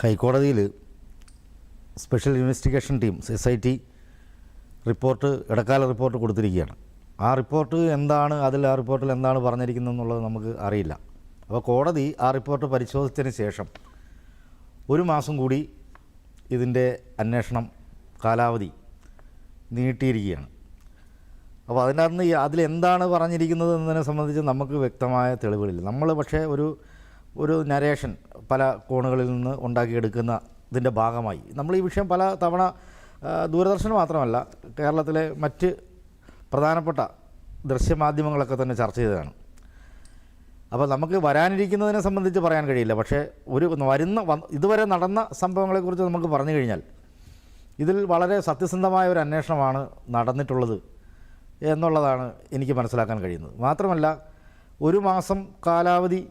ഹൈക്കോടതിയിൽ special investigation team S I T report ഇടക്കാല report കൊടുത്തിരിക്കുകയാണ്. ആ റിപ്പോർട്ട് എന്താണ് അതിൽ ആ റിപ്പോർട്ടിൽ എന്താണ് പറഞ്ഞിരിക്കുന്നത് എന്നുള്ളത് നമുക്ക് അറിയില്ല. അപ്പോൾ കോടതി ആ റിപ്പോർട്ട് പരിശോധിച്ചതിന് ശേഷം ഒരു മാസം കൂടി ഇതിന്റെ അന്വേഷണം കാലാവധി നീട്ടിയിരിക്കുകയാണ്. അപ്പോൾ അതിനകത്ത് അതിലെന്താണ് പറഞ്ഞിരിക്കുന്നത് എന്നതിനെ സംബന്ധിച്ച് നമുക്ക് വ്യക്തമായ തെളിവുകളില്ല. നമ്മൾ പക്ഷേ ഒരു ഒരു നരേഷൻ പല കോണുകളിൽ നിന്ന് ഉണ്ടാക്കിയെടുക്കുന്ന ഇതിന്റെ ഭാഗമായി. നമ്മൾ ഈ വിഷയം പല തവണ ദൂരദർശൻ മാത്രമല്ല കേരളത്തിലെ മറ്റ് പ്രധാനപ്പെട്ട ദൃശ്യമാധ്യമങ്ങളൊക്കെ തന്നെ ചർച്ച ചെയ്തതാണ്. അപ്പോൾ നമുക്ക് വരാനിരിക്കുന്നതിനെ സംബന്ധിച്ച് പറയാൻ കഴിയില്ല. പക്ഷേ ഒരു വരുന്ന ഇതുവരെ നടന്ന സംഭവങ്ങളെക്കുറിച്ച് നമുക്ക് പറഞ്ഞു കഴിഞ്ഞാൽ ഇതിൽ വളരെ സത്യസന്ധമായ ഒരു അന്വേഷണമാണ് നടന്നിട്ടുള്ളത് എന്നുള്ളതാണ് എനിക്ക് മനസ്സിലാക്കാൻ കഴിയുന്നത്. മാത്രമല്ല ഒരു മാസം കാലാവധി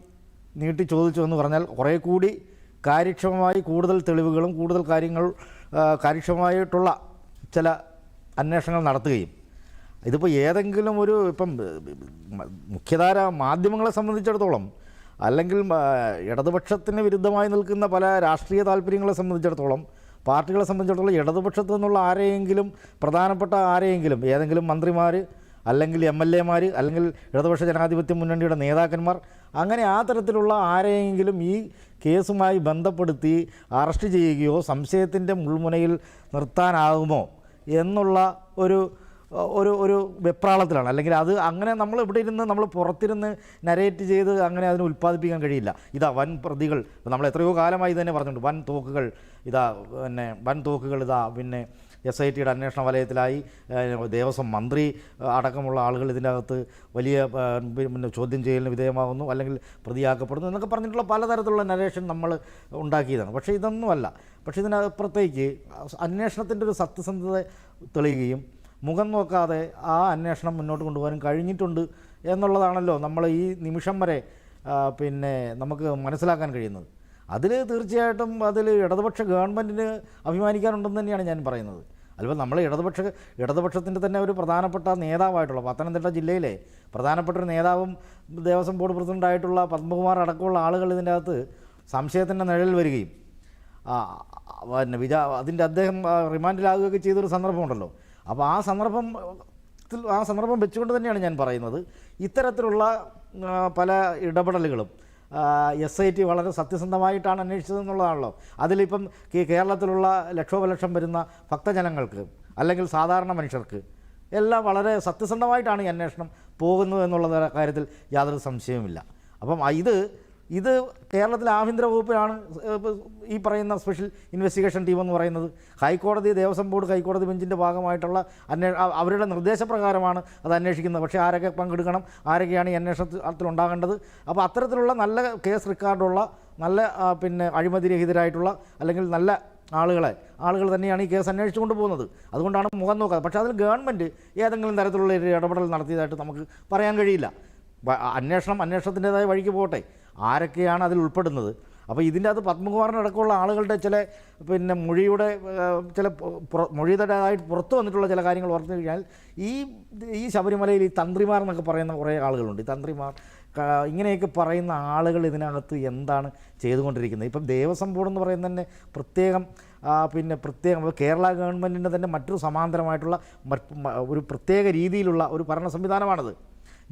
നീട്ടി ചോദിച്ചു എന്ന് പറഞ്ഞാൽ കുറേ കൂടി കാര്യക്ഷമമായി കൂടുതൽ തെളിവുകളും കൂടുതൽ കാര്യങ്ങൾ കാര്യക്ഷമമായിട്ടുള്ള ചില അന്വേഷണങ്ങൾ നടത്തുകയും. ഇതിപ്പോൾ ഏതെങ്കിലും ഒരു ഇപ്പം മുഖ്യധാര മാധ്യമങ്ങളെ സംബന്ധിച്ചിടത്തോളം അല്ലെങ്കിൽ ഇടതുപക്ഷത്തിന് വിരുദ്ധമായി നിൽക്കുന്ന പല രാഷ്ട്രീയ താല്പര്യങ്ങളെ സംബന്ധിച്ചിടത്തോളം പാർട്ടികളെ സംബന്ധിച്ചിടത്തോളം ഇടതുപക്ഷത്തു നിന്നുള്ള ആരെയെങ്കിലും പ്രധാനപ്പെട്ട ആരെയെങ്കിലും ഏതെങ്കിലും മന്ത്രിമാർ അല്ലെങ്കിൽ എം എൽ എമാർ അല്ലെങ്കിൽ ഇടതുപക്ഷ ജനാധിപത്യ മുന്നണിയുടെ നേതാക്കന്മാർ അങ്ങനെ ആ തരത്തിലുള്ള ആരെയെങ്കിലും ഈ കേസുമായി ബന്ധപ്പെടുത്തി അറസ്റ്റ് ചെയ്യുകയോ സംശയത്തിന്റെ മുൾമുനയിൽ നിർത്താനാകുമോ എന്നുള്ള ഒരു ഒരു ഒരു വെപ്രാളത്തിലാണ്. അല്ലെങ്കിൽ അത് അങ്ങനെ നമ്മൾ ഇവിടെ ഇരുന്ന് നമ്മൾ പുറത്തിരുന്ന് നരേറ്റ് ചെയ്ത് അങ്ങനെ അതിനെ ഉൽപ്പാദിപ്പിക്കാൻ കഴിയില്ല. ഇതാ വൻ പ്രതികൾ നമ്മൾ എത്രയോ കാലമായി തന്നെ പറഞ്ഞിട്ടുണ്ട്. വൻ തോക്കുകൾ ഇതാ പിന്നെ വൻ തോക്കുകൾ ഇതാ പിന്നെ എസ് ഐ ടിയുടെ അന്വേഷണ വലയത്തിലായി ദേവസ്വം മന്ത്രി അടക്കമുള്ള ആളുകൾ ഇതിന്റെ അകത്ത് വലിയ പിന്നെ ചോദ്യം ചെയ്യലിന് വിധേയമാകുന്നു അല്ലെങ്കിൽ പ്രതിയാക്കപ്പെടുന്നു എന്നൊക്കെ പറഞ്ഞിട്ടുള്ള പലതരത്തിലുള്ള നരേഷൻ നമ്മൾ ഉണ്ടാക്കിയതാണ്. പക്ഷേ ഇതൊന്നുമല്ല. പക്ഷേ ഇതിനപ്പുറത്തേക്ക് അന്വേഷണത്തിന്റെ ഒരു സത്യസന്ധത തെളിയുകയും മുഖം നോക്കാതെ ആ അന്വേഷണം മുന്നോട്ട് കൊണ്ടുപോകാനും കഴിഞ്ഞിട്ടുണ്ട് എന്നുള്ളതാണല്ലോ നമ്മൾ ഈ നിമിഷം വരെ പിന്നെ നമുക്ക് മനസ്സിലാക്കാൻ കഴിയുന്നത്. അതിൽ തീർച്ചയായിട്ടും അതിൽ ഇടതുപക്ഷ ഗവൺമെന്റിന് അഭിമാനിക്കാനുണ്ടെന്ന് തന്നെയാണ് ഞാൻ പറയുന്നത്. അതിപ്പോൾ നമ്മൾ ഇടതുപക്ഷ ഇടതുപക്ഷത്തിന്റെ തന്നെ ഒരു പ്രധാനപ്പെട്ട നേതാവായിട്ടുള്ള പത്തനംതിട്ട ജില്ലയിലെ പ്രധാനപ്പെട്ട ഒരു നേതാവും ദേവസ്വം ബോർഡ് പ്രസിഡന്റായിട്ടുള്ള പത്മകുമാർ അടക്കമുള്ള ആളുകൾ ഇതിന്റെ അകത്ത് സംശയത്തിന്റെ നിഴൽ വരികയും പിന്നെ വിചാ അതിന്റെ അദ്ദേഹം റിമാൻഡിലാകുകയൊക്കെ ചെയ്തൊരു സന്ദർഭമുണ്ടല്ലോ. അപ്പോൾ ആ സന്ദർഭം ആ സന്ദർഭം വെച്ചുകൊണ്ട് തന്നെയാണ് ഞാൻ പറയുന്നത്. ഇത്തരത്തിലുള്ള പല ഇടപെടലുകളും എസ് ഐ ടി വളരെ സത്യസന്ധമായിട്ടാണ് അന്വേഷിച്ചത് എന്നുള്ളതാണല്ലോ അതിലിപ്പം ഈ കേരളത്തിലുള്ള ലക്ഷോപലക്ഷം വരുന്ന ഭക്തജനങ്ങൾക്ക് അല്ലെങ്കിൽ സാധാരണ മനുഷ്യർക്ക് എല്ലാം വളരെ സത്യസന്ധമായിട്ടാണ് ഈ അന്വേഷണം പോകുന്നത് എന്നുള്ള കാര്യത്തിൽ യാതൊരു സംശയവുമില്ല. അപ്പം ഇത് ഇത് കേരളത്തിലെ ആഭ്യന്തര വകുപ്പിലാണ് ഈ പറയുന്ന സ്പെഷ്യൽ ഇൻവെസ്റ്റിഗേഷൻ ടീം എന്ന് പറയുന്നത്. ഹൈക്കോടതി ദേവസ്വം ബോർഡ് ഹൈക്കോടതി ബെഞ്ചിന്റെ ഭാഗമായിട്ടുള്ള അന്വേ അവരുടെ നിർദ്ദേശപ്രകാരമാണ് അത് അന്വേഷിക്കുന്നത്. പക്ഷേ ആരൊക്കെ പങ്കെടുക്കണം ആരൊക്കെയാണ് ഈ അന്വേഷണത്തിൽ ഉണ്ടാകേണ്ടത്? അപ്പോൾ അത്തരത്തിലുള്ള നല്ല കേസ് റെക്കോർഡുള്ള നല്ല പിന്നെ അഴിമതിരഹിതരായിട്ടുള്ള അല്ലെങ്കിൽ നല്ല ആളുകളെ ആളുകൾ തന്നെയാണ് ഈ കേസ് അന്വേഷിച്ചു കൊണ്ടുപോകുന്നത് അതുകൊണ്ടാണ് മുഖം നോക്കാതെ. പക്ഷേ അതിൽ ഗവൺമെന്റ് ഏതെങ്കിലും തരത്തിലുള്ള ഒരു ഇടപെടൽ നടത്തിയതായിട്ട് നമുക്ക് പറയാൻ കഴിയില്ല. അന്വേഷണം അന്വേഷണത്തിന്റെതായ വഴിക്ക് പോകട്ടെ. ആരൊക്കെയാണ് അതിൽ ഉൾപ്പെടുന്നത്? അപ്പോൾ ഇതിന്റെ അത് പത്മകുമാറിനടക്കമുള്ള ആളുകളുടെ ചില പിന്നെ മൊഴിയുടെ ചില മൊഴിയുടേതായിട്ട് പുറത്തു വന്നിട്ടുള്ള ചില കാര്യങ്ങൾ ഓർത്തു കഴിഞ്ഞാൽ ഈ ഈ ശബരിമലയിൽ ഈ തന്ത്രിമാർ എന്നൊക്കെ പറയുന്ന കുറേ ആളുകളുണ്ട്. ഈ തന്ത്രിമാർ ഇങ്ങനെയൊക്കെ പറയുന്ന ആളുകൾ ഇതിനകത്ത് എന്താണ് ചെയ്തുകൊണ്ടിരിക്കുന്നത്? ഇപ്പം ദേവസ്വം ബോർഡ് എന്ന് പറയുന്നത് തന്നെ പ്രത്യേകം പിന്നെ പ്രത്യേകം കേരള ഗവൺമെന്റിന്റെ തന്നെ മറ്റൊരു സമാന്തരമായിട്ടുള്ള ഒരു പ്രത്യേക രീതിയിലുള്ള ഒരു ഭരണ സംവിധാനമാണത്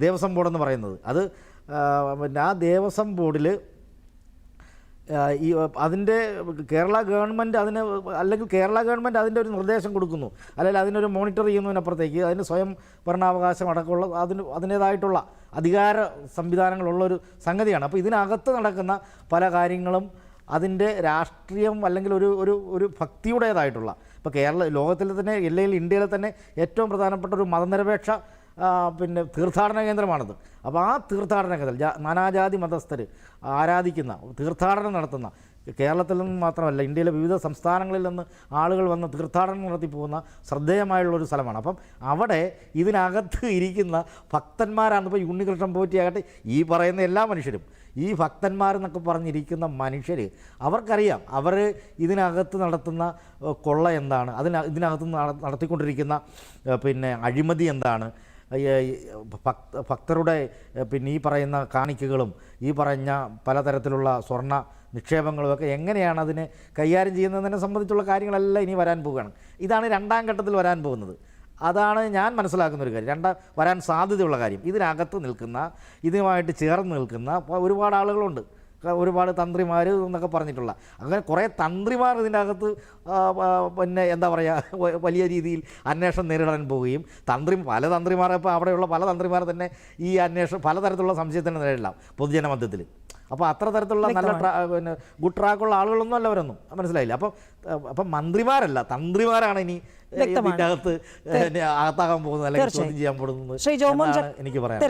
ദേവസ്വം ബോർഡ് എന്ന് പറയുന്നത്. അത് പിന്നെ ആ ദേവസ്വം ബോർഡിൽ ഈ അതിന്റെ കേരള ഗവൺമെന്റ് അതിന് അല്ലെങ്കിൽ കേരള ഗവൺമെന്റ് അതിന്റെ ഒരു നിർദ്ദേശം കൊടുക്കുന്നു. അല്ലെങ്കിൽ അതിനൊരു മോണിറ്റർ ചെയ്യുന്നതിനപ്പുറത്തേക്ക് അതിന് സ്വയം ഭരണാവകാശം അടക്കമുള്ള അതിന് അതിന്റേതായിട്ടുള്ള അധികാര സംവിധാനങ്ങളുള്ളൊരു സംഗതിയാണ്. അപ്പോൾ ഇതിനകത്ത് നടക്കുന്ന പല കാര്യങ്ങളും അതിന്റെ രാഷ്ട്രീയം അല്ലെങ്കിൽ ഒരു ഒരു ഒരു ഭക്തിയുടേതായിട്ടുള്ള ഇപ്പോൾ കേരള ലോകത്തിലെ തന്നെ അല്ലെങ്കിൽ ഇന്ത്യയിലെ തന്നെ ഏറ്റവും പ്രധാനപ്പെട്ട ഒരു മതനിരപേക്ഷ പിന്നെ തീർത്ഥാടന കേന്ദ്രമാണത്. അപ്പോൾ ആ തീർത്ഥാടന കേന്ദ്രം നാനാജാതി മതസ്ഥർ ആരാധിക്കുന്ന തീർത്ഥാടനം നടത്തുന്ന കേരളത്തിൽ നിന്ന് മാത്രമല്ല ഇന്ത്യയിലെ വിവിധ സംസ്ഥാനങ്ങളിൽ നിന്ന് ആളുകൾ വന്ന് തീർത്ഥാടനം നടത്തി പോകുന്ന ശ്രദ്ധേയമായുള്ള ഒരു സ്ഥലമാണ്. അപ്പം അവിടെ ഇതിനകത്ത് ഇരിക്കുന്ന ഭക്തന്മാരാണ്. ഇപ്പോൾ ഉണ്ണികൃഷ്ണൻ പോറ്റിയാകട്ടെ ഈ പറയുന്ന എല്ലാ മനുഷ്യരും ഈ ഭക്തന്മാരെന്നൊക്കെ പറഞ്ഞിരിക്കുന്ന മനുഷ്യർ അവർക്കറിയാം അവർ ഇതിനകത്ത് നടത്തുന്ന കൊള്ള എന്താണ് അതിന ഇതിനകത്ത് നടത്തിക്കൊണ്ടിരിക്കുന്ന പിന്നെ അഴിമതി എന്താണ് ഭക്തരുടെ പിന്നെ ഈ പറയുന്ന കാണിക്കകളും ഈ പറഞ്ഞ പലതരത്തിലുള്ള സ്വർണ നിക്ഷേപങ്ങളും ഒക്കെ എങ്ങനെയാണ് അതിനെ കൈകാര്യം ചെയ്യുന്നതിനെ സംബന്ധിച്ചുള്ള കാര്യങ്ങളെല്ലാം ഇനി വരാൻ പോവുകയാണ്. ഇതാണ് രണ്ടാം ഘട്ടത്തിൽ വരാൻ പോകുന്നത്. അതാണ് ഞാൻ മനസ്സിലാക്കുന്ന ഒരു കാര്യം. രണ്ട വരാൻ സാധ്യതയുള്ള കാര്യം. ഇതിനകത്ത് നിൽക്കുന്ന ഇതുമായിട്ട് ചേർന്ന് നിൽക്കുന്ന ഒരുപാട് ആളുകളുണ്ട്. ഒരുപാട് തന്ത്രിമാർ എന്നൊക്കെ പറഞ്ഞിട്ടുള്ള. അങ്ങനെ കുറേ തന്ത്രിമാർ ഇതിന്റെ അകത്ത് പിന്നെ എന്താ പറയുക വലിയ രീതിയിൽ അന്വേഷണം നേരിടാൻ പോവുകയും തന്ത്രി പല തന്ത്രിമാരെ ഇപ്പോൾ അവിടെയുള്ള പല തന്ത്രിമാർ തന്നെ ഈ അന്വേഷണം പലതരത്തിലുള്ള സംശയത്തിന് നേരിടാം പൊതുജന മധ്യത്തിൽ അപ്പോൾ അത്ര തരത്തിലുള്ള നല്ല ട്രാ പിന്നെ ഗുഡ് ട്രാക്കുള്ള ആളുകളൊന്നും അല്ല അവരൊന്നും. മനസ്സിലായില്ല? അപ്പം അപ്പം മന്ത്രിമാരല്ല തന്ത്രിമാരാണ് ഇനി ഇതിനകത്ത് അകത്താകാൻ പോകുന്നത് അല്ലെങ്കിൽ ചോദ്യം ചെയ്യാൻ പോകുന്നത് എനിക്ക് പറയാം